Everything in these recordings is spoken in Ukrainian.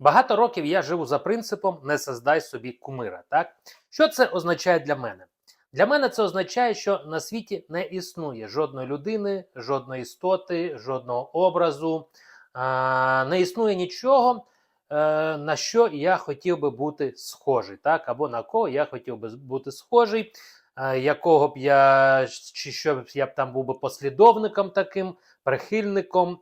Багато років я живу за принципом не создай собі кумира. Так? Що це означає для мене? Для мене це означає, що на світі не існує жодної людини, жодної істоти, жодного образу, не існує нічого, е, на що я хотів би бути схожий, так? або на кого я хотів би бути схожий, е, якого б я чи що я б там був би послідовником таким, прихильником.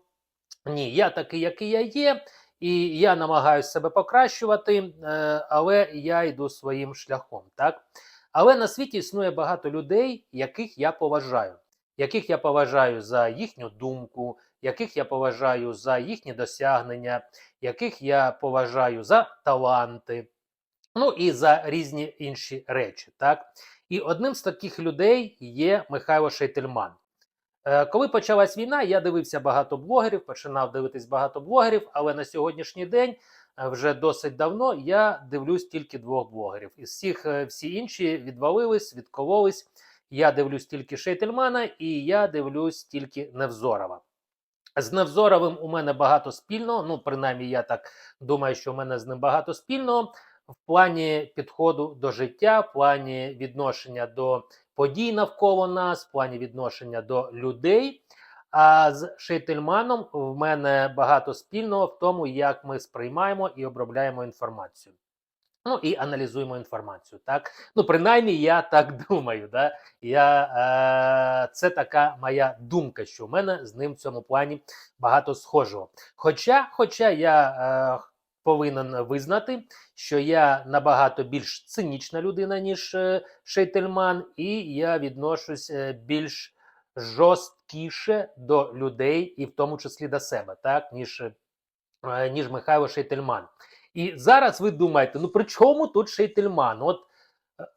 Ні, я такий, який я є. І я намагаюся себе покращувати, е, але я йду своїм шляхом. так? Але на світі існує багато людей, яких я поважаю, яких я поважаю за їхню думку, яких я поважаю за їхні досягнення, яких я поважаю за таланти, ну і за різні інші речі. так? І одним з таких людей є Михайло Шейтельман. Е, Коли почалась війна, я дивився багато блогерів, починав дивитись багато блогерів, але на сьогоднішній день, е, вже досить давно, я дивлюсь тільки двох блогерів. Із всіх е, всі інші відвалились, відкололись. Я дивлюсь тільки Шейтельмана і я дивлюсь тільки Невзорова. З Невзоровим у мене багато спільного. Ну, принаймні, я так думаю, що у мене з ним багато спільного в плані підходу до життя, в плані відношення до подій навколо нас, в плані відношення до людей. А з Шейтельманом в мене багато спільного в тому, як ми сприймаємо і обробляємо інформацію. Ну і аналізуємо інформацію. Так, ну принаймні, я так думаю. Да? Я, е, Це така моя думка, що в мене з ним в цьому плані багато схожого. Хоча, хоча я е, повинен визнати, що я набагато більш цинічна людина, ніж е, Шейтельман, і я відношусь е, більш жорсткіше до людей, і в тому числі до себе, так, ніж, е, ніж Михайло Шейтельман. І зараз ви думаєте, ну при чому тут Шейтельман? От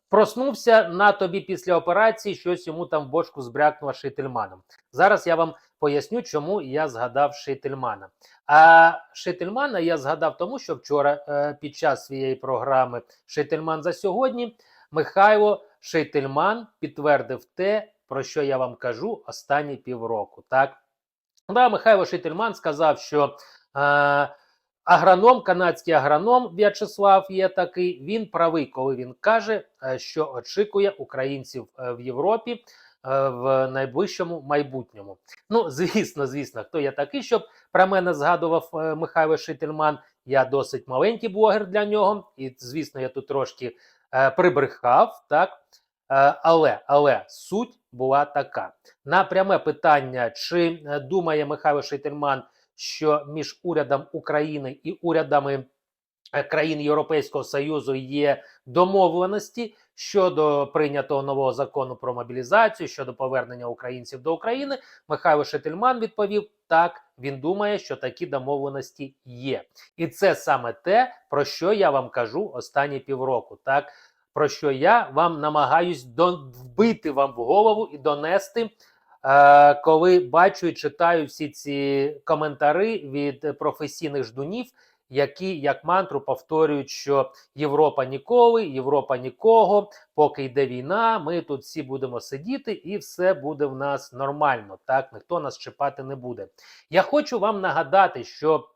проснувся на тобі після операції, щось йому там в бошку збрякнуло Шейтельманом. Зараз я вам поясню, чому я згадав Шейтельмана. А Шейтельмана я згадав тому, що вчора е, під час своєї програми Шейтельман за сьогодні Михайло Шейтельман підтвердив те, про що я вам кажу останні півроку. Так, да, Михайло Шейтельман сказав, що е, агроном, канадський агроном В'ячеслав є такий, він правий, коли він каже, е, що очікує українців е, в Європі в найближчому майбутньому. Ну, звісно, звісно, хто я такий, щоб про мене згадував е, Михайло Шительман. Я досить маленький блогер для нього, і, звісно, я тут трошки е, прибрехав, так. Е, але але суть була така: на пряме питання, чи е, думає Михайло Шейтельман, що між урядом України і урядами е, країн Європейського Союзу є домовленості щодо прийнятого нового закону про мобілізацію, щодо повернення українців до України, Михайло Шетельман відповів: так, він думає, що такі домовленості є, і це саме те, про що я вам кажу останні півроку. Так про що я вам намагаюсь вбити вам в голову і донести. Е, коли бачу і читаю всі ці коментари від професійних ждунів, які як мантру повторюють, що Європа ніколи, Європа нікого, поки йде війна, ми тут всі будемо сидіти, і все буде в нас нормально. Так, ніхто нас чіпати не буде. Я хочу вам нагадати, що.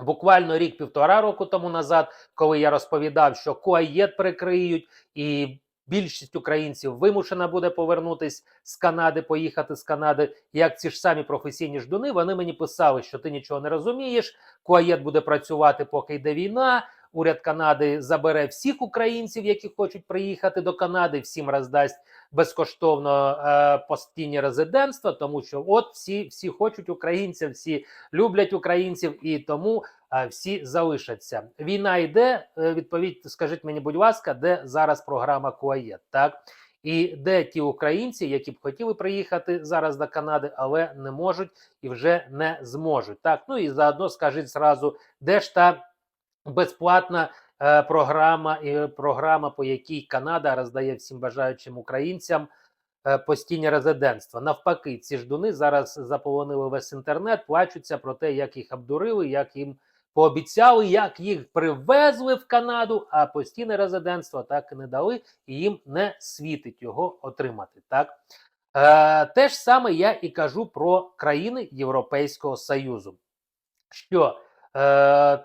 Буквально рік-півтора року тому назад, коли я розповідав, що Куаєт прикриють, і більшість українців вимушена буде повернутись з Канади, поїхати з Канади. Як ці ж самі професійні ждуни, вони мені писали, що ти нічого не розумієш. Куаєт буде працювати, поки йде війна. Уряд Канади забере всіх українців, які хочуть приїхати до Канади, всім роздасть безкоштовно е, постійні резидентства, тому що от всі всі хочуть українців, всі люблять українців, і тому всі залишаться. Війна йде. Е, відповідь, скажіть мені, будь ласка, де зараз програма Куаєт? Так і де ті українці, які б хотіли приїхати зараз до Канади, але не можуть і вже не зможуть. Так, ну і заодно скажіть зразу, де ж та безплатна е, програма, і програма, по якій Канада роздає всім бажаючим українцям е, постійні резидентства. Навпаки, ці ждуни зараз заполонили весь інтернет, плачуться про те, як їх обдурили, як їм пообіцяли, як їх привезли в Канаду, а постійне резидентство так і не дали, і їм не світить його отримати. Так е, те ж саме я і кажу про країни Європейського Союзу. Що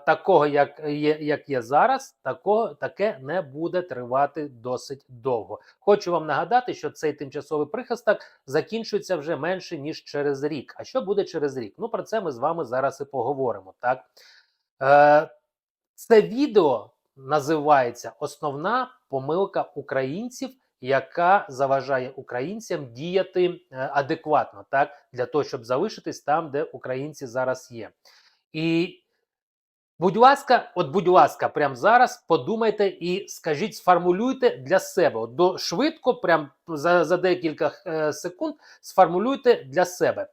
такого, як є, як є зараз, такого таке не буде тривати досить довго. Хочу вам нагадати, що цей тимчасовий прихисток закінчується вже менше ніж через рік. А що буде через рік? Ну про це ми з вами зараз і поговоримо. Так е, це відео називається Основна помилка українців. Яка заважає українцям діяти е, адекватно, так для того, щоб залишитись там, де українці зараз є, і Будь ласка, от, будь ласка, прямо зараз подумайте і скажіть, сформулюйте для себе. От до швидко, прям за, за декілька е, секунд, сформулюйте для себе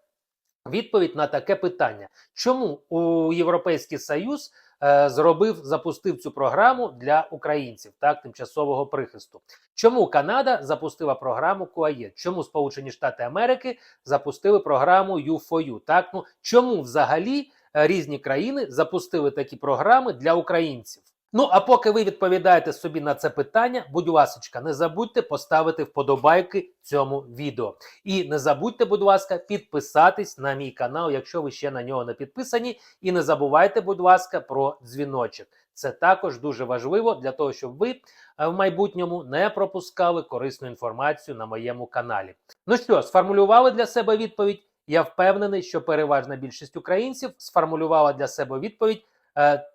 відповідь на таке питання: чому у Європейський Союз е, зробив, запустив цю програму для українців, так, тимчасового прихисту? Чому Канада запустила програму КУАЄ? Чому Сполучені Штати Америки запустили програму U4U? Так, ну чому взагалі? Е, різні країни запустили такі програми для українців. Ну а поки ви відповідаєте собі на це питання, будь ласка, не забудьте поставити вподобайки цьому відео. І не забудьте, будь ласка, підписатись на мій канал, якщо ви ще на нього не підписані. І не забувайте, будь ласка, про дзвіночок. Це також дуже важливо для того, щоб ви е, в майбутньому не пропускали корисну інформацію на моєму каналі. Ну що, сформулювали для себе відповідь? Я впевнений, що переважна більшість українців сформулювала для себе відповідь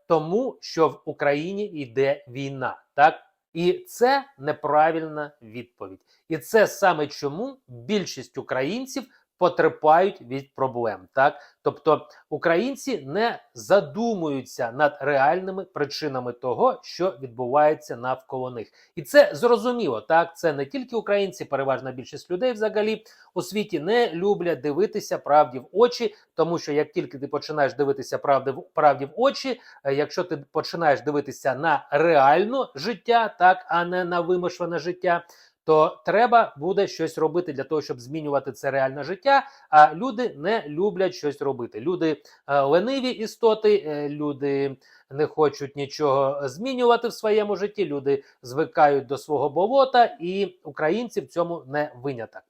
тому, що в Україні йде війна, так? І це неправильна відповідь, і це саме чому більшість українців потерпають від проблем. Так, тобто українці не задумуються над реальними причинами того, що відбувається навколо них, і це зрозуміло. Так, це не тільки українці, переважна більшість людей взагалі у світі не люблять дивитися правді в очі, тому що як тільки ти починаєш дивитися правди в правді в очі, е, якщо ти починаєш дивитися на реальне життя, так а не на вимишлене життя то треба буде щось робити для того, щоб змінювати це реальне життя. А люди не люблять щось робити. Люди е, лениві істоти, е, люди не хочуть нічого змінювати в своєму житті. Люди звикають до свого болота, і українці в цьому не виняток.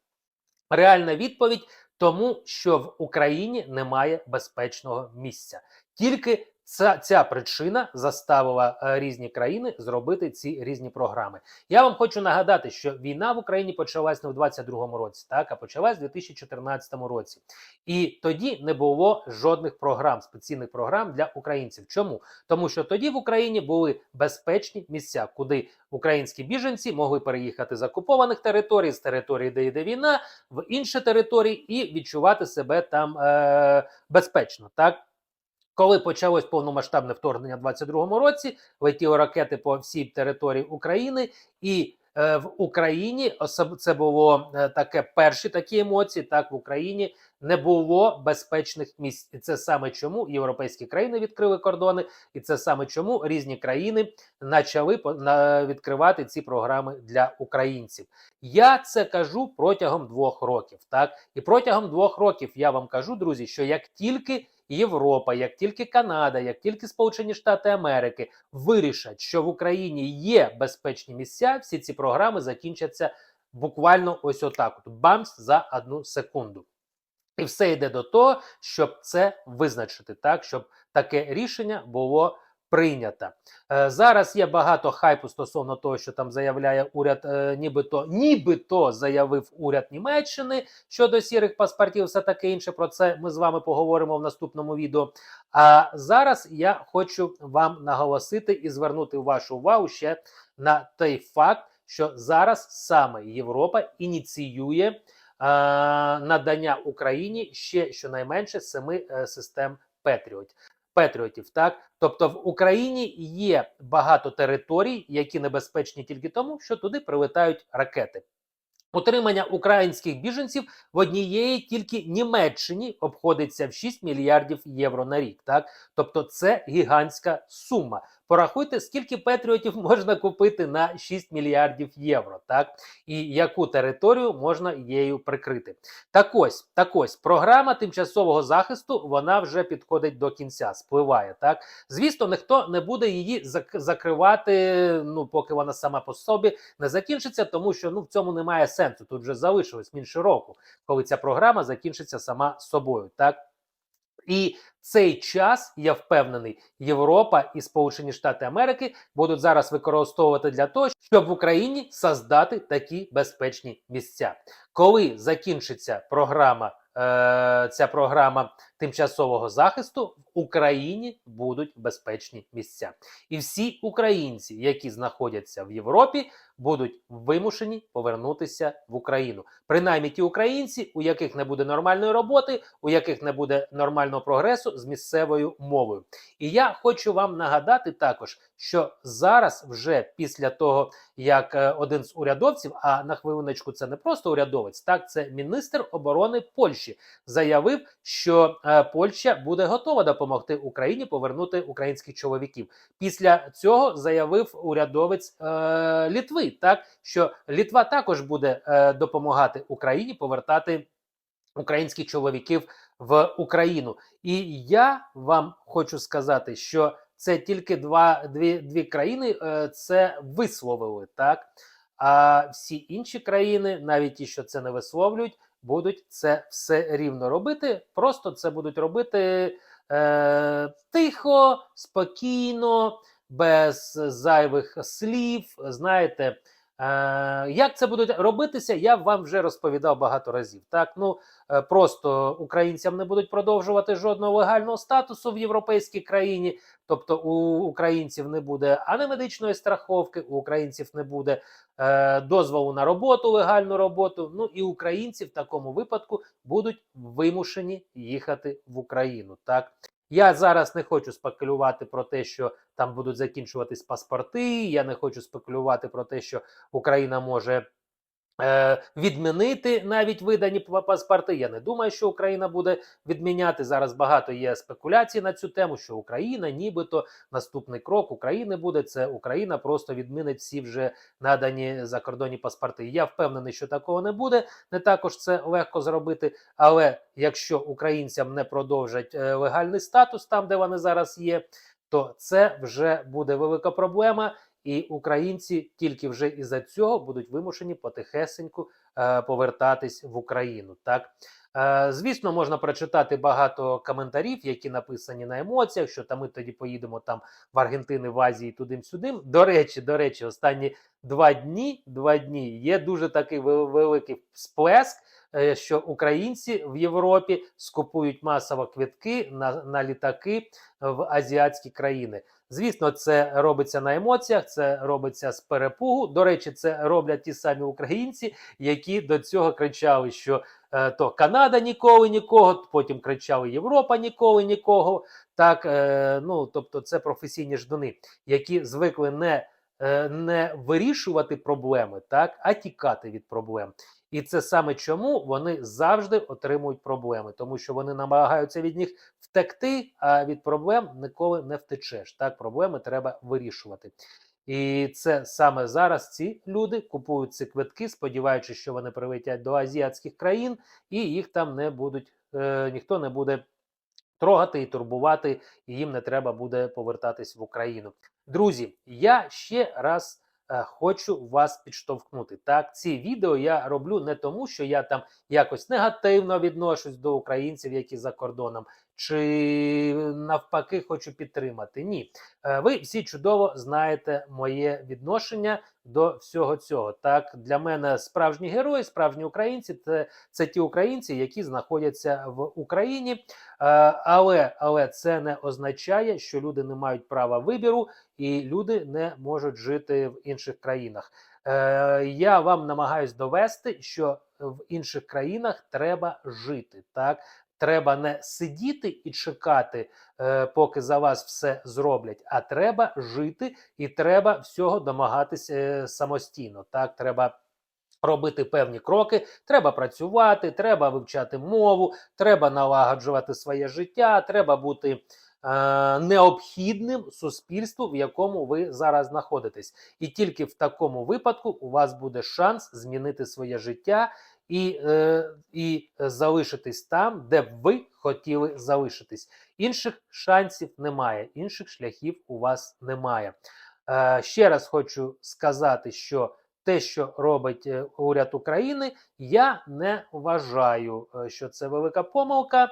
Реальна відповідь. Тому що в Україні немає безпечного місця, тільки Ця ця причина заставила е, різні країни зробити ці різні програми. Я вам хочу нагадати, що війна в Україні почалась не в 22-му році, так а почалась в 2014 році, і тоді не було жодних програм, спеційних програм для українців. Чому тому, що тоді в Україні були безпечні місця, куди українські біженці могли переїхати з окупованих територій, з території, де йде війна, в інші території і відчувати себе там е- безпечно, так. Коли почалось повномасштабне вторгнення в 22-му році, летіли ракети по всій території України, і е, в Україні це було е, таке перші такі емоції. Так в Україні не було безпечних місць, і це саме чому європейські країни відкрили кордони, і це саме чому різні країни почали відкривати ці програми для українців. Я це кажу протягом двох років. Так і протягом двох років я вам кажу, друзі, що як тільки Європа, як тільки Канада, як тільки Сполучені Штати Америки вирішать, що в Україні є безпечні місця, всі ці програми закінчаться буквально ось отак: от бамс за одну секунду. І все йде до того, щоб це визначити, так щоб таке рішення було прийнята. Е, зараз є багато хайпу стосовно того, що там заявляє уряд, е, нібито нібито заявив уряд Німеччини щодо сірих паспортів, все таке інше. Про це ми з вами поговоримо в наступному відео. А зараз я хочу вам наголосити і звернути вашу увагу ще на той факт, що зараз саме Європа ініціює. Е, надання Україні ще щонайменше семи е, систем Петріот. Петріотів. Так, тобто в Україні є багато територій, які небезпечні тільки тому, що туди прилетають ракети. Утримання українських біженців в однієї тільки Німеччині обходиться в 6 мільярдів євро на рік. Так, тобто це гігантська сума. Порахуйте, скільки патріотів можна купити на 6 мільярдів євро, так і яку територію можна її прикрити. Так ось так ось програма тимчасового захисту вона вже підходить до кінця, спливає. Так, звісно, ніхто не буде її закривати. Ну поки вона сама по собі не закінчиться, тому що ну в цьому немає сенсу. Тут вже залишилось менше року, коли ця програма закінчиться сама собою. Так. І цей час, я впевнений, Європа і Сполучені Штати Америки будуть зараз використовувати для того, щоб в Україні создати такі безпечні місця. Коли закінчиться програма, е, ця програма тимчасового захисту, в Україні будуть безпечні місця. І всі українці, які знаходяться в Європі, будуть вимушені повернутися в Україну. Принаймні ті українці, у яких не буде нормальної роботи, у яких не буде нормального прогресу з місцевою мовою. І я хочу вам нагадати також, що зараз, вже після того, як е, один з урядовців, а на хвилиночку це не просто урядовець, так це міністр оборони Польщі, заявив, що е, Польща буде готова допомогти Україні повернути українських чоловіків. Після цього заявив урядовець е, Літви, так що Літва також буде е, допомагати Україні повертати українських чоловіків в Україну. І я вам хочу сказати, що це тільки два дві, дві країни е, це висловили так. А всі інші країни, навіть ті, що це не висловлюють, будуть це все рівно робити. Просто це будуть робити е, тихо, спокійно, без зайвих слів. Знаєте, як це буде робитися, я вам вже розповідав багато разів. Так, ну е, просто українцям не будуть продовжувати жодного легального статусу в європейській країні. Тобто у українців не буде ані медичної страховки, у українців не буде е, дозволу на роботу, легальну роботу. Ну і українці в такому випадку будуть вимушені їхати в Україну. Так я зараз не хочу спекулювати про те, що там будуть закінчуватись паспорти. Я не хочу спекулювати про те, що Україна може. е, Відмінити навіть видані паспорти. Я не думаю, що Україна буде відміняти. Зараз багато є спекуляцій на цю тему, що Україна, нібито наступний крок України буде це Україна просто відмінить всі вже надані закордонні паспорти. Я впевнений, що такого не буде. Не також це легко зробити. Але якщо українцям не продовжать е, легальний статус там, де вони зараз є, то це вже буде велика проблема. І українці тільки вже із-за цього будуть вимушені потихесеньку е, повертатись в Україну. Так е, звісно, можна прочитати багато коментарів, які написані на емоціях, що там ми тоді поїдемо там в Аргентини, в Азії, туди-сюди. До речі, до речі, останні два дні, два дні є дуже такий великий сплеск. Е, Що українці в Європі скупують масово квитки на, на літаки в азіатські країни. Звісно, це робиться на емоціях, це робиться з перепугу. До речі, це роблять ті самі українці, які до цього кричали, що е, то Канада ніколи нікого, потім кричали Європа ніколи нікого. Так, е, ну тобто, це професійні ждуни, які звикли не, е, не вирішувати проблеми, так, а тікати від проблем. І це саме чому вони завжди отримують проблеми, тому що вони намагаються від них втекти, а від проблем ніколи не втечеш. Так, проблеми треба вирішувати. І це саме зараз ці люди купують ці квитки, сподіваючись, що вони прилетять до азіатських країн, і їх там не будуть, е, ніхто не буде трогати і турбувати, і їм не треба буде повертатись в Україну. Друзі, я ще раз хочу вас підштовхнути. Так, ці відео я роблю не тому, що я там якось негативно відношусь до українців, які за кордоном, чи навпаки хочу підтримати. Ні, Е, ви всі чудово знаєте моє відношення до всього цього. Так, для мене справжні герої, справжні українці це, це ті українці, які знаходяться в Україні. Е, але, але це не означає, що люди не мають права вибіру і люди не можуть жити в інших країнах. Е, я вам намагаюсь довести, що в інших країнах треба жити. Так, треба не сидіти і чекати, е, поки за вас все зроблять, а треба жити і треба всього домагатися е, самостійно. Так, треба. Робити певні кроки, треба працювати, треба вивчати мову, треба налагоджувати своє життя, треба бути е, необхідним суспільству, в якому ви зараз знаходитесь. І тільки в такому випадку у вас буде шанс змінити своє життя і, е, і залишитись там, де б ви хотіли залишитись. Інших шансів немає, інших шляхів у вас немає. Е, ще раз хочу сказати, що те, що робить е, уряд України, я не вважаю, е, що це велика помилка.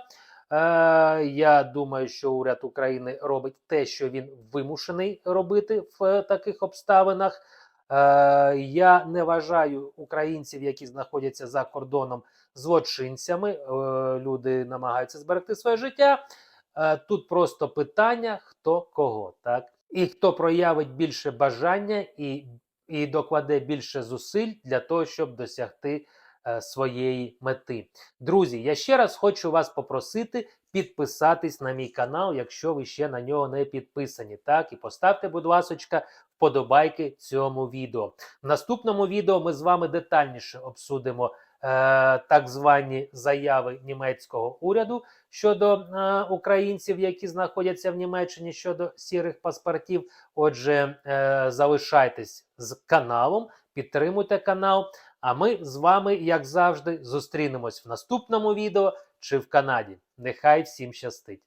я думаю, що уряд України робить те, що він вимушений робити в е, таких обставинах. Е, я не вважаю українців, які знаходяться за кордоном, злочинцями. Е, люди намагаються зберегти своє життя. Е, тут просто питання: хто кого, так? І хто проявить більше бажання і, і докладе більше зусиль для того, щоб досягти своєї мети. Друзі, я ще раз хочу вас попросити підписатись на мій канал, якщо ви ще на нього не підписані. Так, і поставте, будь ласочка, вподобайки цьому відео. В наступному відео ми з вами детальніше обсудимо е, так звані заяви німецького уряду щодо е, українців, які знаходяться в Німеччині щодо сірих паспортів. Отже, е, залишайтесь з каналом, підтримуйте канал. А ми з вами, як завжди, зустрінемось в наступному відео чи в Канаді. Нехай всім щастить!